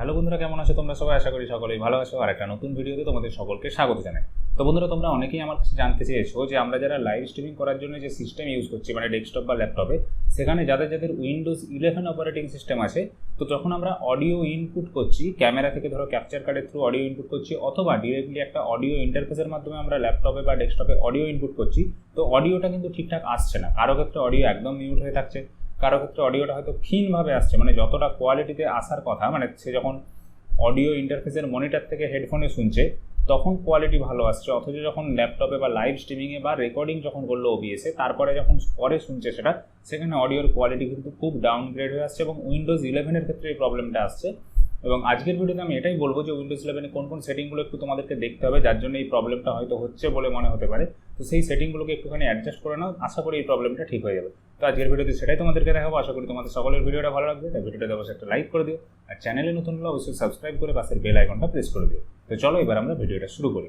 Hello বন্ধুরা, কেমন আছো তোমরা? সবাই আশা করি সকলেই ভালো আছো। আর একটা নতুন ভিডিওতে তোমাদের সকলকে স্বাগত জানাই। তো বন্ধুরা, তোমরা অনেকেই আমার কাছে জানতে চেয়েছো যে আমরা যারা লাইভ স্ট্রিমিং করার জন্য যে সিস্টেম ইউজ করছি মানে ডেস্কটপ বা ল্যাপটপে সেখানে যাদের যাদের উইন্ডোজ ইলেভেন অপারেটিং সিস্টেম আছে, তো যখন আমরা অডিও ইনপুট করছি ক্যামেরা থেকে ধরো ক্যাপচার কার্ডের থ্রু অডিও ইনপুট করছি, অথবা ডিরেক্টলি একটা অডিও ইন্টারফেসের মাধ্যমে আমরা ল্যাপটপে বা ডেস্কটপে অডিও ইনপুট করছি, তো অডিওটা কিন্তু ঠিকঠাক আসছে না। কারও ক্ষেত্রে অডিও একদম মিউট হয়ে থাকছে। কারও ক্ষেত্রে অডিওটা হয়তো ক্ষীণভাবে আসছে। মানে যতটা কোয়ালিটিতে আসার কথা মানে সে যখন অডিও ইন্টারফেসের মনিটার থেকে হেডফোনে শুনছে, তখন কোয়ালিটি ভালো আসছে। অথচ যখন ল্যাপটপে বা লাইভ স্ট্রিমিংয়ে বা রেকর্ডিং যখন করল ওবিএসে তারপরে যখন পরে শুনছে সেটা, সেখানে অডিওর কোয়ালিটি কিন্তু খুব ডাউনগ্রেড হয়ে আসছে এবং উইন্ডোজ ইলেভেনের ক্ষেত্রে এই প্রবলেমটা আসছে। এবং আজকের ভিডিওতে আমি এটাই বলব যে উইন্ডোজ ইলেভেনে কোন কোন সেটিংগুলো একটু তোমাদেরকে দেখতে হবে, যার জন্য এই প্রবলেমটা হয়তো হচ্ছে বলে মনে হতে পারে। তো সেই সেটিংগুলোকে একটুখানি অ্যাডজাস্ট করে নাও, আশা করি এই প্রবলেমটা ঠিক হয়ে যাবে। তো আজকের ভিডিওতে সেটাই তোমাদেরকে দেখাবো। আশা করি তোমাদের সকলের ভিডিওটা ভালো লাগবে। তাই ভিডিওটা অবশ্যই একটা লাইক করে দিও। আর চ্যানেলে নতুন হলে অবশ্যই সাবস্ক্রাইব করে পাশের বেল আইকনটা প্রেস করে দিও। তো চলো এবার আমরা ভিডিওটা শুরু করি।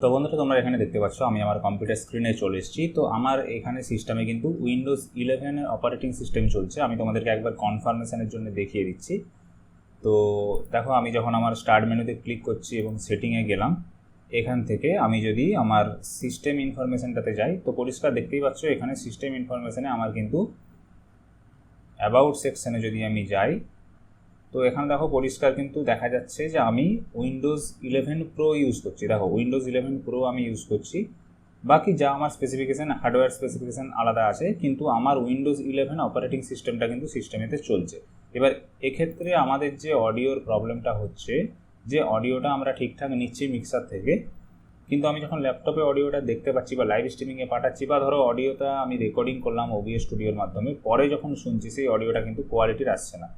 তো বন্ধুরা, তোমরা এখানে দেখতে পাচ্ছ, আমি আমার কম্পিউটার স্ক্রিনে চলে এসেছি। তো আমার এখানে সিস্টেমে কিন্তু উইন্ডোজ ইলেভেনের অপারেটিং সিস্টেম চলছে। আমি তোমাদেরকে একবার কনফার্মেশনের জন্য দেখিয়ে দিচ্ছি। তো দেখো, আমি যখন আমার স্টার্ট মেনুতে ক্লিক করছি এবং সেটিংয়ে গেলাম, এখান থেকে আমি যদি আমার সিস্টেম ইনফরমেশনটাতে যাই, তো পরিষ্কার দেখতেই পাচ্ছ, এখানে সিস্টেম ইনফরমেশনে আমার কিন্তু অ্যাবাউট সেকশানে যদি আমি যাই তো এখানে দেখো পরিষ্কার কিন্তু দেখা যাচ্ছে যে আমি উইন্ডোজ ইলেভেন প্রো ইউজ করছি। দেখো উইন্ডোজ ইলেভেন প্রো আমি ইউজ করছি। বাকি যা আমার স্পেসিফিকেশান হার্ডওয়্যার স্পেসিফিকেশান আলাদা আছে, কিন্তু আমার উইন্ডোজ ইলেভেন অপারেটিং সিস্টেমটা কিন্তু সিস্টেমেতে চলছে। এবার এক্ষেত্রে আমাদের যে অডিওর প্রবলেমটা হচ্ছে, যে অডিওটা আমরা ঠিকঠাক নিচ্ছি মিক্সার থেকে, কিন্তু আমি যখন ল্যাপটপে অডিওটা দেখতে পাচ্ছি বা লাইভ স্ট্রিমিংয়ে পাঠাচ্ছি বা ধরো অডিওটা আমি রেকর্ডিং করলাম ওবিএস স্টুডিওর মাধ্যমে, পরে যখন শুনছি সেই অডিওটা কিন্তু কোয়ালিটির আসছে না।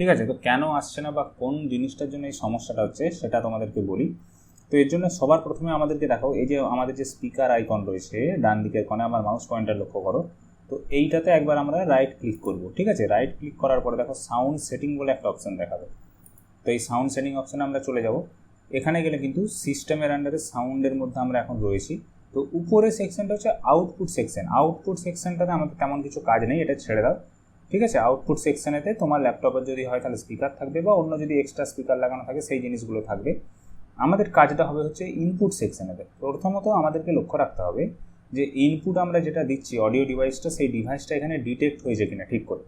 ঠিক আছে? তো কেন আসছে না বা কোন জিনিসটার জন্য এই সমস্যাটা হচ্ছে সেটা তোমাদেরকে বলি। তো এর জন্য সবার প্রথমে আমাদেরকে দেখো এই যে আমাদের যে স্পিকার আইকন রয়েছে ডান দিকের কোণে আমার মাউস পয়েন্টার লক্ষ্য করো। তো এইটাতে একবার আমরা রাইট ক্লিক করব, ঠিক আছে? রাইট ক্লিক করার পরে দেখো সাউন্ড সেটিং বলে একটা অপশন দেখাবে। তো এই সাউন্ড সেটিং অপশানে আমরা চলে যাব। এখানে গেলে কিন্তু সিস্টেমের আন্ডারে সাউন্ডের মধ্যে আমরা এখন রয়েছি। তো উপরে সেকশনটা হচ্ছে আউটপুট সেকশন আউটপুট সেকশনটাতে আমাদের তেমন কিছু কাজ নেই, এটা ছেড়ে দাও। ঠিক আছে? আউটপুট সেকশনেতে তোমার ল্যাপটপের যদি হয় তাহলে স্পিকার থাকবে বা অন্য যদি এক্সট্রা স্পিকার লাগানো থাকে সেই জিনিসগুলো থাকবে। আমাদের কাজটা হবে হচ্ছে ইনপুট সেকশনেতে প্রথমত আমাদেরকে লক্ষ্য রাখতে হবে যে ইনপুট আমরা যেটা দিচ্ছি অডিও ডিভাইসটা সেই ডিভাইসটা এখানে ডিটেক্ট হয়েছে কিনা ঠিক করে।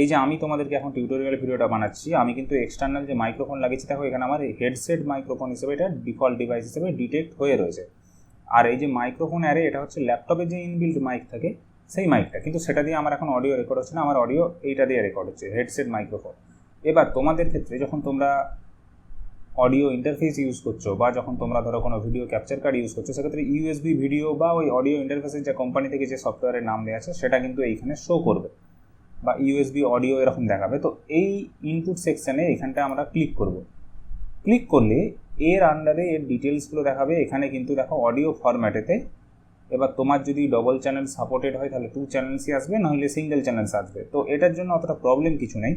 এই যে আমি তোমাদেরকে এখন টিউটোরিয়াল ভিডিওটা বানাচ্ছি, আমি কিন্তু এক্সটার্নাল যে মাইক্রোফোন লাগিয়েছি, দেখো এখানে আমার হেডসেট মাইক্রোফোন হিসেবে এটা ডিফল্ট ডিভাইস হিসেবে ডিটেক্ট হয়ে রয়েছে। আর এই যে মাইক্রোফোন অ্যারে এটা হচ্ছে ল্যাপটপে যে ইনবিল্ড মাইক থাকে সেই মাইকটা কিন্তু সেটা দিয়ে আমার এখন অডিও রেকর্ড হচ্ছে না, আমার অডিও এইটা দিয়ে রেকর্ড হচ্ছে হেডসেট মাইক্রোফোন এবার তোমাদের ক্ষেত্রে যখন তোমরা অডিও ইন্টারফেস ইউজ করছ বা যখন তোমরা ধরো কোনো ভিডিও ক্যাপচার কার্ড ইউজ করছ, সেক্ষেত্রে ইউএসবি ভিডিও বা ওই অডিও ইন্টারফেসের যে কোম্পানি থেকে যে সফটওয়্যারের নাম দেওয়া আছে, সেটা কিন্তু এইখানে শো করবে বা ইউএসবি অডিও এরকম দেখাবে। তো এই ইনপুট সেকশানে এখানটা আমরা ক্লিক করব। ক্লিক করলে এর আন্ডারে এর ডিটেলসগুলো দেখাবে। এখানে কিন্তু দেখো অডিও ফরম্যাটেতে এবার তোমার যদি ডবল চ্যানেল সাপোর্টেড হয়, তাহলে টু চ্যানেলসই আসবে, নাহলে সিঙ্গেল চ্যানেলস আসবে। তো এটার জন্য অতটা প্রবলেম কিছু নেই।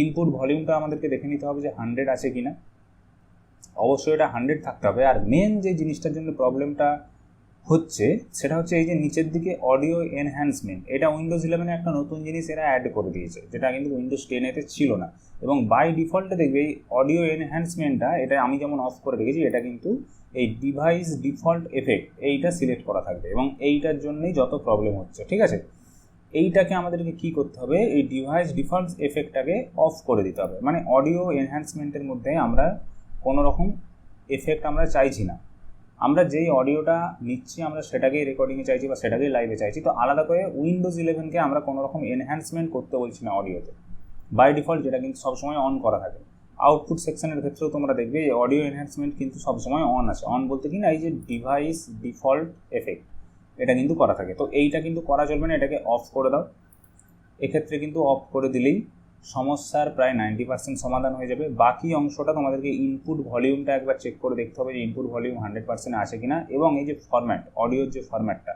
ইনপুট ভলিউমটা আমাদেরকে দেখে নিতে হবে যে হান্ড্রেড আছে কি না অবশ্যই এটা হান্ড্রেড থাকতে হবে। আর মেন যে জিনিসটার জন্য প্রবলেমটা হচ্ছে, সেটা হচ্ছে এই যে নিচের দিকে অডিও এনহ্যান্সমেন্ট এটা উইন্ডোজ ইলেভেনে একটা নতুন জিনিস এরা অ্যাড করে দিয়েছে, যেটা কিন্তু উইন্ডোজ টেনেতে ছিল না। এবং বাই ডিফল্টে দেখবে এই অডিও এনহ্যান্সমেন্টটা এটা আমি যেমন অফ করে রেখেছি, এটা কিন্তু এই ডিভাইস ডিফল্ট এফেক্ট এইটা সিলেক্ট করা থাকবে এবং এইটার জন্যই যত প্রবলেম হচ্ছে, ঠিক আছে? এইটাকে আমাদেরকে কি করতে হবে? এই ডিভাইস ডিফল্ট এফেক্টটাকে অফ করে দিতে হবে। মানে অডিও এনহ্যান্সমেন্টের মধ্যে আমরা কোনো রকম এফেক্ট আমরা চাইছি না। আমরা যেই অডিওটা নিচ্ছি, আমরা সেটাকেই রেকর্ডিংয়ে চাইছি বা সেটাকেই লাইভে চাইছি। তো আলাদা করে উইন্ডোজ ইলেভেনকে আমরা কোনো রকম এনহ্যান্সমেন্ট করতে বলছি না অডিওতে বাই ডিফল্ট যেটা কিন্তু সবসময় অন করা থাকে। আউটপুট সেকশনের ক্ষেত্রেও তোমরা দেখবে অডিও এনহ্যান্সমেন্ট কিন্তু সবসময় অন আছে। অন বলতে কি না, এই যে ডিভাইস ডিফল্ট এফেক্ট এটা কিন্তু করা থাকে। তো এইটা কিন্তু করা চলবে না, এটাকে অফ করে দাও। এক্ষেত্রে কিন্তু অফ করে দিলেই সমস্যার প্রায় নাইনটি পার্সেন্ট সমাধান হয়ে যাবে। বাকি অংশটা তোমাদেরকে ইনপুট ভলিউমটা একবার চেক করে দেখতে হবে যে ইনপুট ভলিউম হান্ড্রেড পার্সেন্ট আছে কিনা। এবং এই যে ফরম্যাট অডিওর যে ফরম্যাটটা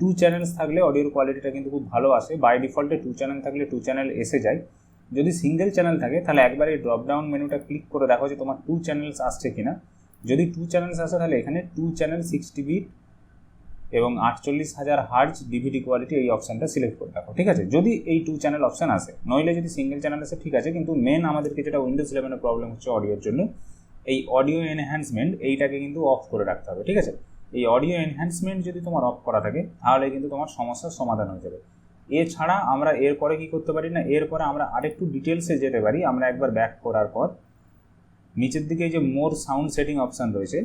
টু চ্যানেলস থাকলে অডিওর কোয়ালিটিটা কিন্তু খুব ভালো আসে। বাই ডিফল্টে টু চ্যানেল থাকলে টু চ্যানেল এসে যায়। যদি সিঙ্গেল চ্যানেল থাকে, তাহলে একবার এই ড্রপডাউন মেনুটা ক্লিক করে দেখো যে তোমার টু চ্যানেলস আসছে কিনা। যদি টু চ্যানেলস আসে, তাহলে এখানে টু চ্যানেল সিক্সটি বিট এবং আটচল্লিশ হাজার হার্জ ডিভিডি কোয়ালিটি এই অপশানটা সিলেক্ট করে রাখো ঠিক আছে? যদি এই টু চ্যানেল অপশান আসে, নইলে যদি সিঙ্গেল চ্যানেল আসে, ঠিক আছে, কিন্তু মেন আমাদেরকে যেটা উইন্ডোজ ইলেভেনের প্রবলেম হচ্ছে অডিওর জন্য, এই অডিও এনহ্যান্সমেন্ট এইটাকে কিন্তু অফ করে রাখতে হবে, ঠিক আছে? এই অডিও এনহ্যান্সমেন্ট যদি তোমার অফ করা থাকে, তাহলে কিন্তু তোমার সমস্যার সমাধান হয়ে যাবে। এছাড়া আমরা এরপরে কি করতে পারি না? এরপরে আমরা আরেকটু ডিটেলসে যেতে পারি। আমরা একবার ব্যাক করার পর। নিচের দিকে যে মোর সাউন্ড সেটিং অপশান রয়েছে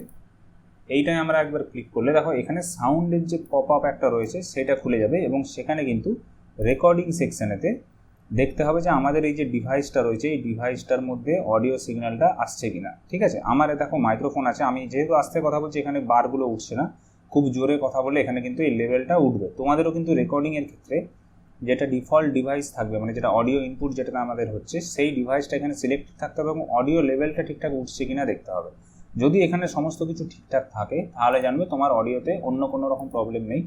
এইটাই আমরা একবার ক্লিক করলে দেখো এখানে সাউন্ডের যে পপ আপ একটা রয়েছে, সেটা খুলে যাবে এবং সেখানে কিন্তু রেকর্ডিং সেকশনেতে দেখতে হবে যে আমাদের এই যে ডিভাইসটা রয়েছে, এই ডিভাইসটার মধ্যে অডিও সিগন্যালটা আসছে কিনা। ঠিক আছে? আমার দেখো মাইক্রোফোন আছে, আমি যেহেতু আসতে কথা বলছি, এখানে বারগুলো উঠছে না। খুব জোরে কথা বলে এখানে কিন্তু এই লেভেলটা উঠবে। তোমাদেরও কিন্তু রেকর্ডিংয়ের ক্ষেত্রে যেটা ডিফল্ট ডিভাইস থাকবে মানে যেটা অডিও ইনপুট যেটা আমাদের হচ্ছে, সেই ডিভাইসটা এখানে সিলেক্টেড থাকতে হবে এবং অডিও লেভেলটা ঠিকঠাক উঠছে কিনা দেখতে হবে। যদি এখানে সমস্ত কিছু ঠিকঠাক থাকে, তাহলে জানবে তোমার অডিওতে অন্য কোনো রকম প্রবলেম নেই।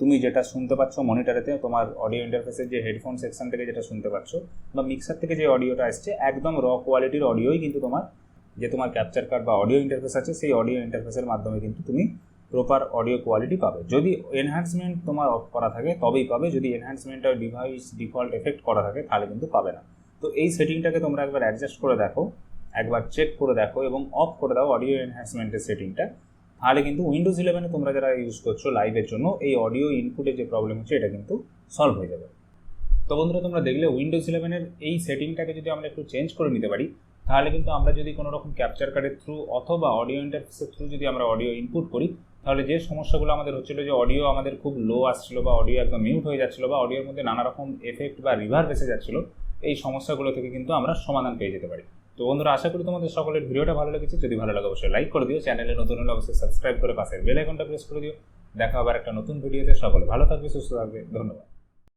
তুমি যেটা শুনতে পাচ্ছ মনিটরেতে তোমার অডিও ইন্টারফেসের যে হেডফোন সেকশন থেকে যেটা শুনতে পাচ্ছ, বা মিক্সার থেকে যে অডিওটা আসছে, একদম র কোয়ালিটির অডিওই কিন্তু তোমার, যে তোমার ক্যাপচার কার্ড বা অডিও ইন্টারফেস আছে, সেই অডিও ইন্টারফেসের মাধ্যমে কিন্তু তুমি প্রপার অডিও কোয়ালিটি পাবে। যদি এনহ্যান্সমেন্ট তোমার অফ করা থাকে, তবেই পাবে। যদি এনহ্যান্সমেন্টটা ডিভাইস ডিফল্ট এফেক্ট করা থাকে, তাহলে কিন্তু পাবে না। তো এই সেটিংটাকে তোমরা একবার অ্যাডজাস্ট করে দেখো, একবার চেক করে দেখো এবং অফ করে দাও অডিও এনহ্যান্সমেন্টের সেটিংটা। তাহলে কিন্তু উইন্ডোজ ইলেভেনে তোমরা যারা ইউজ করছ লাইভের জন্য, এই অডিও ইনপুটের যে প্রবলেম হচ্ছে, এটা কিন্তু সলভ হয়ে যাবে। তো বন্ধুরা, তোমরা দেখলে উইন্ডোজ ইলেভেনের এই সেটিংটাকে যদি আমরা একটু চেঞ্জ করে নিতে পারি, তাহলে কিন্তু আমরা যদি কোনো রকম ক্যাপচার কার্ডের থ্রু অথবা অডিও ইন্টারফেসের থ্রু যদি আমরা অডিও ইনপুট করি তাহলে যে সমস্যাগুলো আমাদের হচ্ছিল যে অডিও আমাদের খুব লো আসছিল বা অডিও একদম মিউট হয়ে যাচ্ছিল বা অডিওর মধ্যে নানা রকম এফেক্ট বা রিভার্ভ এসে যাচ্ছিল, এই সমস্যাগুলো থেকে কিন্তু আমরা সমাধান পেয়ে যেতে পারি। তো বন্ধুরা, আশা করি তোমাদের সকলের ভিডিওটা ভালো লেগেছে। যদি ভালো লাগে অবশ্যই লাইক করে দিও। চ্যানেলে নতুন হলে অবশ্যই সাবস্ক্রাইব করে পাশের বেল আইকনটা প্রেস করে দিও। দেখা আবার একটা নতুন ভিডিওতে সকলে ভালো থাকবে, সুস্থ থাকবে। ধন্যবাদ।